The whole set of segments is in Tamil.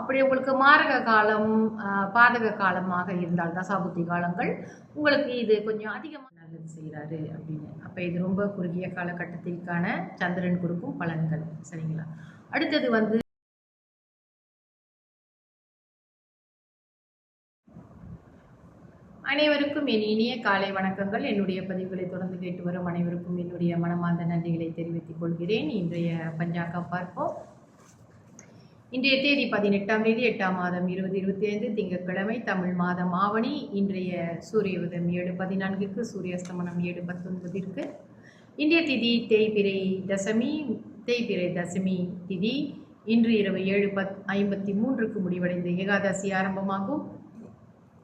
அப்படி உங்களுக்கு மாரக காலம் பாதக காலமாக இருந்தால் தசாபுத்தி காலங்கள். உங்களுக்கு இது கொஞ்சம் அதிகமாக நல்லது செய்கிறாரு அப்படின்னு. அப்போ இது ரொம்ப குறுகிய காலகட்டத்திற்கான சந்திரன் கொடுக்கும் பலன்கள். சரிங்களா? அடுத்தது வந்து அனைவருக்கும் என் இனிய காலை வணக்கங்கள். என்னுடைய பதிவுகளை தொடர்ந்து கேட்டு வரும் அனைவருக்கும் என்னுடைய மனமார்ந்த நன்றிகளை தெரிவித்துக் கொள்கிறேன். இன்றைய பஞ்சாக்கம் பார்ப்போம். இன்றைய தேதி பதினெட்டாம் தேதி எட்டாம் மாதம் இருபது இருபத்தி ஐந்து திங்கட்கிழமை தமிழ் மாதம் ஆவணி. இன்றைய சூரிய உதயம் ஏழு பதினான்குக்கு சூரியஸ்தமனம் ஏழு பத்தொன்பதிற்கு. இன்றைய திதி தேய்பிரை தசமி தேய்பிரை தசமி திதி. இன்று இரவு ஏழு பத் ஐம்பத்தி மூன்றுக்கு முடிவடைந்த ஏகாதசி ஆரம்பமாகும்.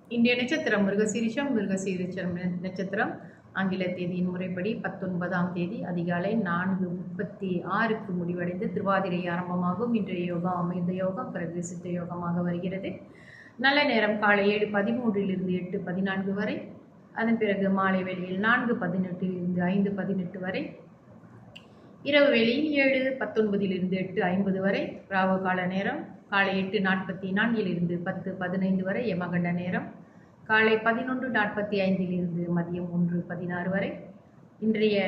இன்றைய நட்சத்திரம் மிருகசீரிஷம் மிருகசீரிஷம் ந- நட்சத்திரம். ஆங்கில தேதியின் முறைப்படி பத்தொன்பதாம் தேதி அதிகாலை நான்கு முப்பத்தி ஆறுக்கு முடிவடைந்து திருவாதிரை ஆரம்பமாகும். இன்றைய யோகம் அமைந்த யோகம் பிறகு சித்த யோகமாக வருகிறது. நல்ல நேரம் காலை ஏழு பதிமூன்றிலிருந்து எட்டு பதினான்கு வரை. அதன் பிறகு மாலை வேளையில் நான்கு பதினெட்டிலிருந்து ஐந்து பதினெட்டு வரை. இரவு வேளையில் ஏழு பத்தொன்பதிலிருந்து எட்டு ஐம்பது வரை. ராவு கால நேரம் காலை எட்டு நாற்பத்தி நான்கிலிருந்து பத்து பதினைந்து வரை. யமகண்ட நேரம் காலை பதினொன்று நாற்பத்தி ஐந்திலிருந்து மதியம் ஒன்று பதினாறு வரை. இன்றைய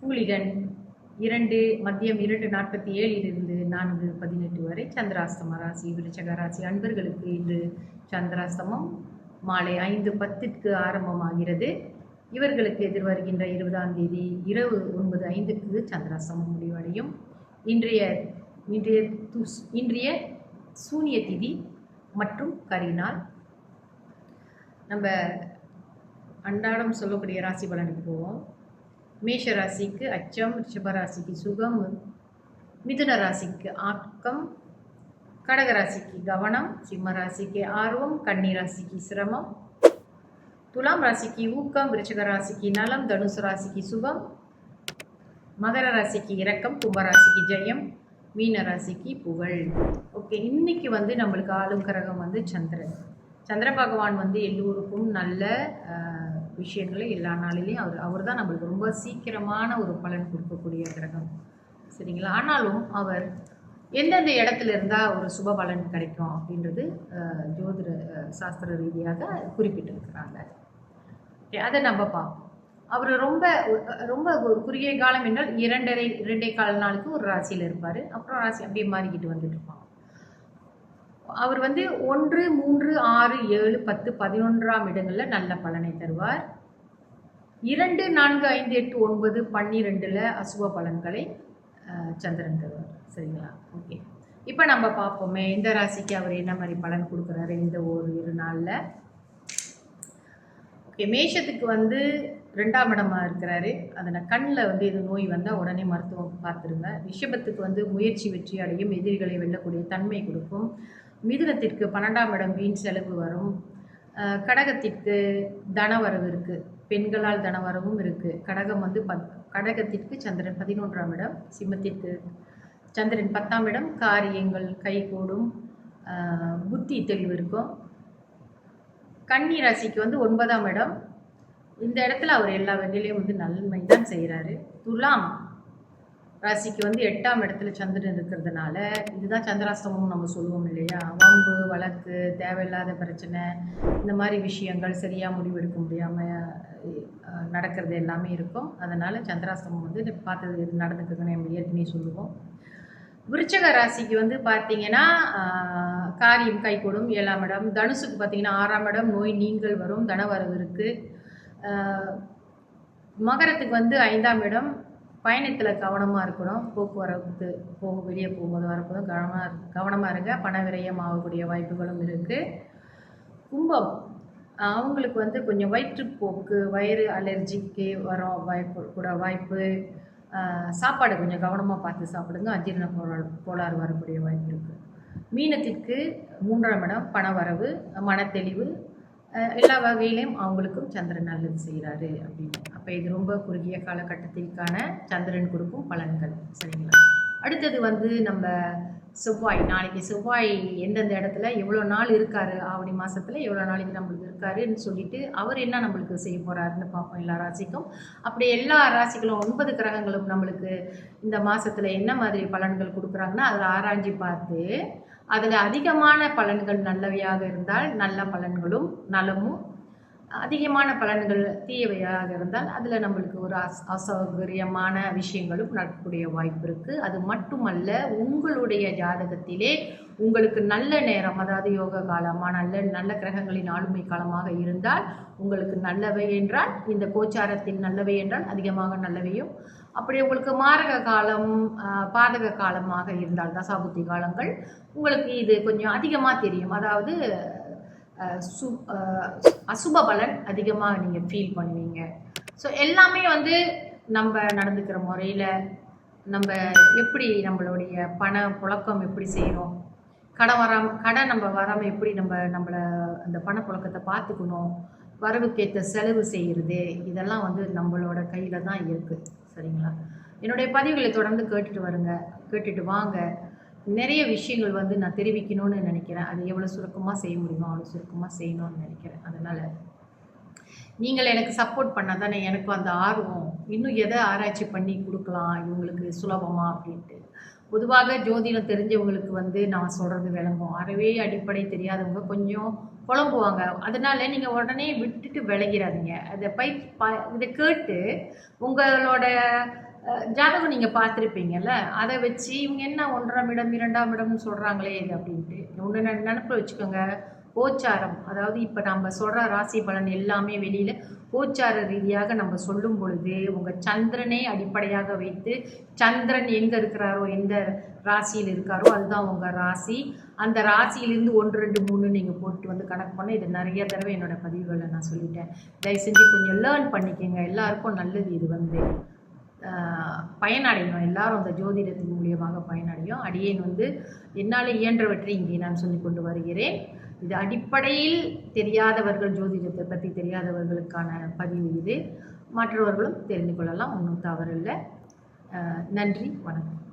கூலிகன் இரண்டு மதியம் இரண்டு நாற்பத்தி ஏழிலிருந்து நான்கு பதினெட்டு வரை. சந்திராஸ்தம ராசி விருச்சக ராசி அன்பர்களுக்கு இன்று சந்திராஸ்தமம் மாலை ஐந்து பத்திற்கு ஆரம்பமாகிறது. இவர்களுக்கு எதிர்வருகின்ற இருபதாம் தேதி இரவு ஒன்பது ஐந்துக்கு சந்திராசிரமம் முடிவடையும். இன்றைய இன்றைய இன்றைய சூனிய திதி மற்றும் கரிநாள். நம்ம அன்றாடம் சொல்லக்கூடிய ராசி பலனுக்கு போவோம். மேஷ ராசிக்கு அச்சம் ரிஷப ராசிக்கு சுகம் மிதுன ராசிக்கு ஆக்கம் கடக ராசிக்கு கவனம் சிம்ம ராசிக்கு ஆர்வம் கன்னி ராசிக்கு சிரமம் துலாம் ராசிக்கு ஊக்கம் விருச்சக ராசிக்கு நலம் தனுசு ராசிக்கு சுகம் மகர ராசிக்கு இரக்கம் கும்பராசிக்கு ஜெயம் மீன ராசிக்கு புகழ். ஓகே இன்னைக்கு வந்து நம்மளுக்கு ஆளும் கிரகம் வந்து சந்திரன். சந்திர பகவான் வந்து எல்லோருக்கும் நல்ல விஷயங்களை எல்லா நாளிலையும் அவர் அவர் தான் நம்மளுக்கு ரொம்ப சீக்கிரமான ஒரு பலன் கொடுக்கக்கூடிய கிரகம். சரிங்களா? ஆனாலும் அவர் எந்தெந்த இடத்துல இருந்தால் ஒரு சுப பலன் கிடைக்கும் அப்படின்றது ஜோதிட சாஸ்திர ரீதியாக குறிப்பிட்டிருக்கிறாங்க. ஓகே அதை நம்ம பார்ப்போம். அவர் ரொம்ப ரொம்ப ஒரு குறுகிய காலம் என்றால் இரண்டரை இரண்டே கால் நாளுக்கு ஒரு ராசியில் இருப்பார். அப்புறம் ராசி அப்படியே மாறிக்கிட்டு வந்துட்டு இருப்பாங்க. அவர் வந்து ஒன்று மூன்று ஆறு ஏழு பத்து பதினொன்றாம் இடங்களில் நல்ல பலனை தருவார். இரண்டு நான்கு ஐந்து எட்டு ஒன்பது பன்னிரெண்டில் அசுப பலன்களை சந்திரன் தருவார். சரிங்களா? ஓகே. இப்போ நம்ம பார்ப்போமே இந்த ராசிக்கு அவர் என்ன மாதிரி பலன் கொடுக்குறாரு இந்த ஒரு இரு நாளில்? ஓகே மேஷத்துக்கு வந்து ரெண்டாம் இடமாக இருக்கிறாரு. அதில் கண்ணில் வந்து இது நோய் வந்தால் உடனே மருத்துவம் பார்த்துருங்க. ரிஷபத்துக்கு வந்து முயற்சி வெற்றி அடையும் எதிரிகளை வெல்லக்கூடிய தன்மை கொடுக்கும். மிதுனத்திற்கு பன்னெண்டாம் இடம் வீண் செலவு வரும். கடகத்திற்கு தனவரவு இருக்குது பெண்களால் தனவரவும் இருக்குது கடகம் வந்து பத் கடகத்திற்கு சந்திரன் பதினொன்றாம் இடம் சிம்மத்திற்கு சந்திரன் பத்தாம் இடம். காரியங்கள் கைகூடும் புத்தி தெளிவு இருக்கும். கன்னி ராசிக்கு வந்து ஒன்பதாம் இடம். இந்த இடத்துல அவர் எல்லா வகையிலையும் வந்து நன்மை தான் செய்கிறாரு துலாம் ராசிக்கு வந்து எட்டாம் இடத்துல சந்திரன் இருக்கிறதுனால இதுதான் சந்திராஸ்தமம் நம்ம சொல்லுவோம் இல்லையா? வம்பு வழக்கு தேவையில்லாத பிரச்சனை இந்த மாதிரி விஷயங்கள் சரியாக முடிவெடுக்க முடியாமல் நடக்கிறது எல்லாமே இருக்கும். அதனால் சந்திராஸ்தமம் வந்து பார்த்தது இது நடந்துக்குதுன்னு நம்ம ஏற்கனவே சொல்லுவோம். விருச்சக ராசிக்கு வந்து பார்த்தீங்கன்னா காரியம் கைகூடும். ஏழாம் இடம். தனுசுக்கு பார்த்தீங்கன்னா ஆறாம் இடம். நோய் நீங்கள் வரும். தனவரவு இருக்குது மகரத்துக்கு வந்து ஐந்தாம் இடம். பயணத்தில் கவனமாக இருக்கணும். போக்குவரத்து போக வெளியே போகும்போது வரப்போதும் கவனமாக கவனமாக இருங்க. பண விரயம் ஆகக்கூடிய வாய்ப்புகளும் இருக்குது கும்பம் அவங்களுக்கு வந்து கொஞ்சம் வயிற்றுப்போக்கு வயிறு அலர்ஜிக்கு வரும் வாய்ப்பு கூட வாய்ப்பு. சாப்பாடு கொஞ்சம் கவனமாக பார்த்து சாப்பிடுங்க. அஜீரண கோளாறு கோளாறு வரக்கூடிய வாய்ப்பு இருக்குது மீனத்திற்கு மூன்றாம் இடம் பணவரவு மனத்தெளிவு எல்லா வகையிலையும் அவங்களுக்கும் சந்திரன் நல்லது செய்கிறாரு அப்படின்னு. அப்போ இது ரொம்ப குறுகிய காலகட்டத்திற்கான சந்திரன் கொடுக்கும் பலன்கள் சரிங்களா? அடுத்தது வந்து நம்ம செவ்வாய் நாளைக்கு செவ்வாய் எந்தெந்த இடத்துல எவ்வளோ நாள் இருக்காரு ஆவணி மாதத்தில் எவ்வளோ நாளைக்கு நம்மளுக்கு இருக்காருன்னு சொல்லிட்டு அவர் என்ன நம்மளுக்கு செய்ய போகிறாருன்னு பார்ப்போம் எல்லா ராசிக்கும். அப்படி எல்லா ராசிகளும் ஒன்பது கிரகங்களும் நம்மளுக்கு இந்த மாதத்தில் என்ன மாதிரி பலன்கள் கொடுக்குறாங்கன்னா அதில் ஆராய்ஞ்சி பார்த்து அதில் அதிகமான பலன்கள் நல்லவையாக இருந்தால் நல்ல பலன்களும் நலமும் அதிகமான பலன்கள் தீயவையாக இருந்தால் அதில் நம்மளுக்கு ஒரு அஸ் அசௌகரியமான விஷயங்களும் நடக்கக்கூடிய வாய்ப்பு இருக்குது அது மட்டுமல்ல உங்களுடைய ஜாதகத்திலே உங்களுக்கு நல்ல நேரம் அதாவது யோக காலமாக நல்ல நல்ல கிரகங்களின் ஆளுமை காலமாக இருந்தால் உங்களுக்கு நல்லவை என்றால் இந்த கோச்சாரத்தில் நல்லவை என்றால் அதிகமாக நல்லவையும். அப்படி உங்களுக்கு மாரக காலம் பாதக காலமாக இருந்தால் தசாபுத்தி காலங்கள் உங்களுக்கு இது கொஞ்சம் அதிகமாக தெரியும். அதாவது சு அசுப பலன் அதிகமாக நீங்கள் ஃபீல் பண்ணுவீங்க. ஸோ எல்லாமே வந்து நம்ம நடந்துக்கிற முறையில் நம்ம எப்படி நம்மளுடைய பண புழக்கம் எப்படி செய்கிறோம் கடன் வராம கடை நம்ம வராமல் எப்படி நம்ம நம்மளை அந்த பணப்புழக்கத்தை பார்த்துக்கணும்? வரவுக்கேற்ற செலவு செய்கிறது இதெல்லாம் வந்து நம்மளோட கையில் தான் இருக்குது சரிங்களா? என்னுடைய பதிவுகளை தொடர்ந்து கேட்டுட்டு வருங்க. கேட்டுட்டு வாங்க. நிறைய விஷயங்கள் வந்து நான் தெரிவிக்கணும்னு நினைக்கிறேன். அது எவ்வளோ சுருக்கமாக செய்ய முடியுமோ அவ்வளோ சுருக்கமாக செய்யணும்னு நினைக்கிறேன். அதனால் நீங்கள் எனக்கு சப்போர்ட் பண்ணால் தானே எனக்கு அந்த ஆர்வம். இன்னும் எதை ஆராய்ச்சி பண்ணி கொடுக்கலாம் இவங்களுக்கு சுலபமாக அப்படின்ட்டு. பொதுவாக ஜோதிடம் தெரிஞ்சவங்களுக்கு வந்து நான் சொல்கிறது விளங்கும். அறவே அடிப்படை தெரியாதவங்க கொஞ்சம் குழம்புவாங்க. அதனால் நீங்கள் உடனே விட்டுட்டு விளங்கிறாதீங்க அதை பை ப இதை கேட்டு உங்களோட ஜாதகம் நீங்கள் பார்த்துருப்பீங்கல்ல அதை வச்சு இவங்க என்ன ஒன்றாம் இடம் இரண்டாம் இடம்னு சொல்கிறாங்களே இது அப்படின்ட்டு. ஒன்று நினப்பில் வச்சுக்கோங்க கோச்சாரம். அதாவது இப்போ நம்ம சொல்கிற ராசி பலன் எல்லாமே வெளியில் கோச்சார ரீதியாக நம்ம சொல்லும் பொழுது உங்கள் சந்திரனை அடிப்படையாக வைத்து சந்திரன் எங்கே இருக்கிறாரோ எந்த ராசியில் இருக்காரோ அதுதான் உங்கள் ராசி. அந்த ராசியிலிருந்து ஒன்று ரெண்டு மூணு நீங்கள் போட்டு வந்து கணக்கு பண்ண. இது நிறைய தடவை என்னோட பதிவுகளை நான் சொல்லிட்டேன். தயவு செஞ்சு கொஞ்சம் லேர்ன் பண்ணிக்கோங்க. எல்லாருக்கும் நல்லது இது வந்து. பயனடையணும். எல்லாரும் அந்த ஜோதிடத்தின் மூலியமாக பயனடையும். அடியேன் வந்து என்னால் இயன்றவற்றை இங்கே நான் சொல்லிக் கொண்டு வருகிறேன். இது அடிப்படையில் தெரியாதவர்கள் ஜோதிடத்தை பற்றி தெரியாதவர்களுக்கான பதிவு இது. மற்றவர்களும் தெரிந்து கொள்ளலாம். ஒன்றும் தவறில்லை. நன்றி. வணக்கம்.